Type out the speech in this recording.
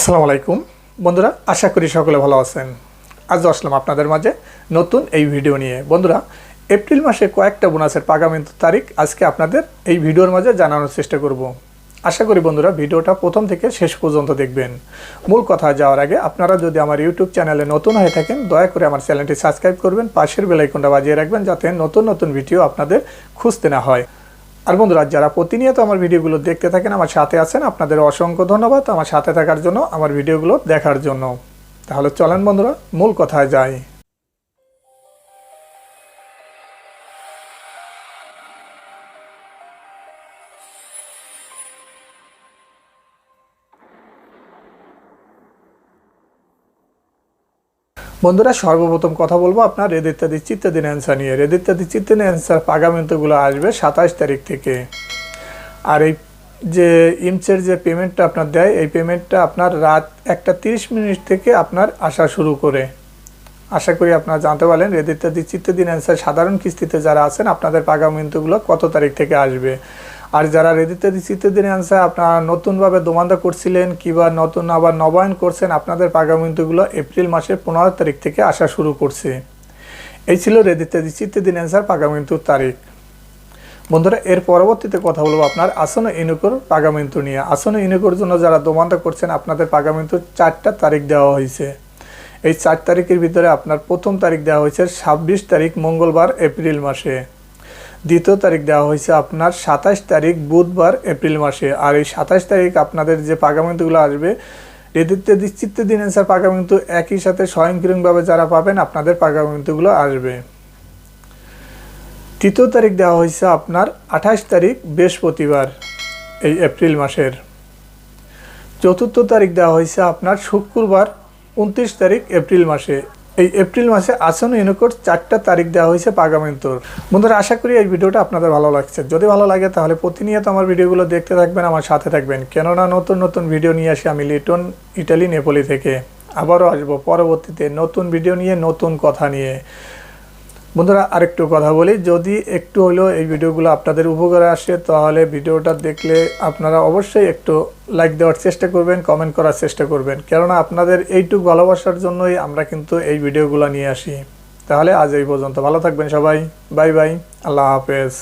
আসসালামু আলাইকুম। বন্ধুরা, আশা করি সকলে ভালো আছেন। আজ আসলাম আপনাদের মাঝে নতুন এই ভিডিও নিয়ে। বন্ধুরা, এপ্রিল মাসে কয়েকটা বোনাসের পাগামিন্ত তারিখ আজকে আপনাদের এই ভিডিওর মাঝে জানানোর চেষ্টা করব। আশা করি বন্ধুরা, ভিডিওটা প্রথম থেকে শেষ পর্যন্ত দেখবেন। মূল কথা যাওয়ার আগে আপনারা যদি আমার ইউটিউব চ্যানেলে নতুন হয়ে থাকেন, দয়া করে আমার চ্যানেলটি সাবস্ক্রাইব করবেন, পাশের বেলাইকনটা বাজিয়ে রাখবেন, যাতে নতুন নতুন ভিডিও আপনাদের খুঁজতে না হয়। আর বন্ধুরা, যারা প্রতিনিয়ত আমার ভিডিওগুলো দেখতে থাকেন, আমার সাথে আছেন, আপনাদের অসংখ্য ধন্যবাদ আমার সাথে থাকার জন্য, আমার ভিডিওগুলো দেখার জন্য। তাহলে চলেন বন্ধুরা, মূল কথায় যাই। বন্ধুরা, সর্বপ্রথম কথা বলব আপনার রেদ ইত্যাদি চিত্তাদিন অ্যান্সার নিয়ে। রেদ ইত্যাদি চিত্তাদিন অ্যান্সার পাগামেন্টগুলো আসবে সাতাশ তারিখ থেকে। আর এই যে ইমসের যে পেমেন্টটা আপনার দেয়, এই পেমেন্টটা আপনার রাত একটা তিরিশ মিনিট থেকে আপনার আসা শুরু করে। আশা করি আপনারা জানতে পারলেন রেদ ইত্যাদি চিত্তাদিন অ্যান্সার সাধারণ কিস্তিতে যারা আছেন, আপনাদের পাগামিন্তগুলো কত তারিখ থেকে আসবে? আর যারা রেদিতে চিত্তের অ্যান্সার, আপনারা নতুনভাবে দোমান্দা করছিলেন, কিংবা নতুন আবার নবায়ন করছেন, আপনাদের পাগামিন্তগুলো এপ্রিল মাসের পনেরো তারিখ থেকে আসা শুরু করছে। এই ছিল রেদিতে চিত্তের দিন অ্যান্সার পাগামিন্তুর তারিখ। বন্ধুরা, এর পরবর্তীতে কথা বলব আপনার আসন ইনুকোর পাগামিন্তু নিয়ে। আসন ইনুকোর জন্য যারা দোমান্দা করছেন, আপনাদের পাগামিন্তুর চারটা তারিখ দেওয়া হয়েছে। এই চার তারিখের ভিতরে আপনার প্রথম তারিখ দেওয়া হয়েছে ছাব্বিশ তারিখ মঙ্গলবার এপ্রিল মাসে। দ্বিতীয় তারিখ দেওয়া হয়েছে আপনার সাতাশ তারিখ বুধবার এপ্রিল মাসে। আর এই সাতাশ তারিখ আপনাদের যে পাগামিন্তুগুলো আসবে রেদিতে নিশ্চিত দিন স্যার পাগামিন্তু একই সাথে স্বয়ংক্রিয়ভাবে যারা পাবেন, আপনাদের পাগামিন্তুগুলো আসবে। তৃতীয় তারিখ দেওয়া হয়েছে আপনার আঠাশ তারিখ বৃহস্পতিবার, এই এপ্রিল মাসের। চতুর্থ তারিখ দেওয়া হয়েছে আপনার শুক্রবার উনত্রিশ তারিখ এপ্রিল মাসে। এই এপ্রিল মাসে আসন ইউনিকোড চারটা তারিখ দেওয়া হয়েছে পাগামেন্তর বন্ধুরা, আশা করি এই ভিডিওটা আপনাদের ভালো লাগছে। যদি ভালো লাগে তাহলে প্রতিনিয়ত আমার ভিডিওগুলো দেখতে থাকবেন, আমার সাথে থাকবেন। কেননা নতুন নতুন ভিডিও নিয়ে আসি আমি লিটন, ইটালি, নেপোলি থেকে। আবারও আসব পরবর্তীতে নতুন ভিডিও নিয়ে, নতুন কথা নিয়ে। বন্ধুরা, আরেকটু কথা বলি। যদি একটু হলেও এই ভিডিওগুলো আপনাদের উপকারে আসে, তাহলে ভিডিওটা দেখলে আপনারা অবশ্যই একটু লাইক দেওয়ার চেষ্টা করবেন কমেন্ট করার চেষ্টা করবেন। কেননা, আপনাদের এইটুক ভালোবাসার জন্যই আমরা কিন্তু এই ভিডিওগুলো নিয়ে আসি। তাহলে আজ এই পর্যন্ত। ভালো থাকবেন সবাই। Bye bye. আল্লাহ হাফেজ।